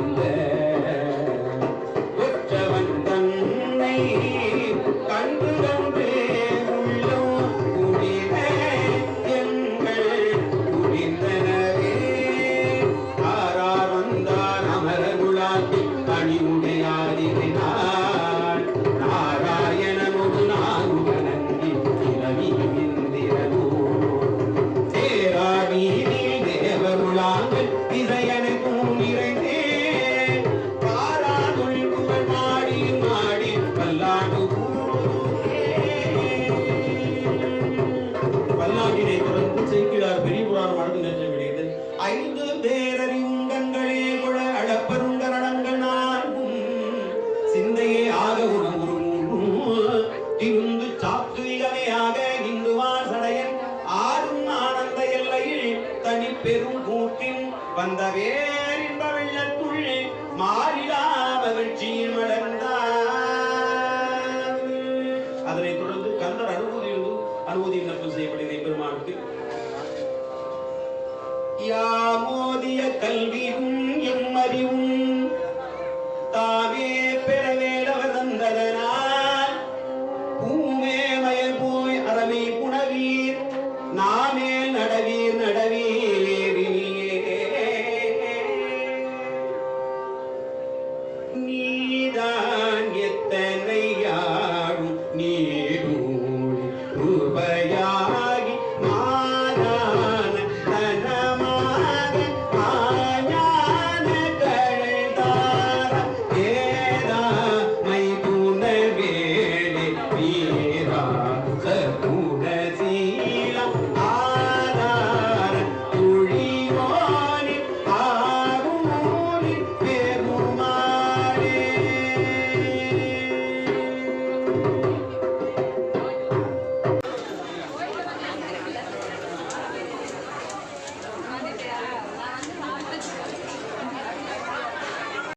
없는데 அந்த கூட்டின் வந்த வேறின்ப வெள்ளத்துள் மாறிலா மகிழ்ச்சியில் மலர்ந்தார் அதனைத் தொடர்ந்து கந்தர் அனுபூதி அனுபூதி விண்ணப்பம் செய்யப்படுகிற பெருமானுக்கு. யாமோதிய Bye.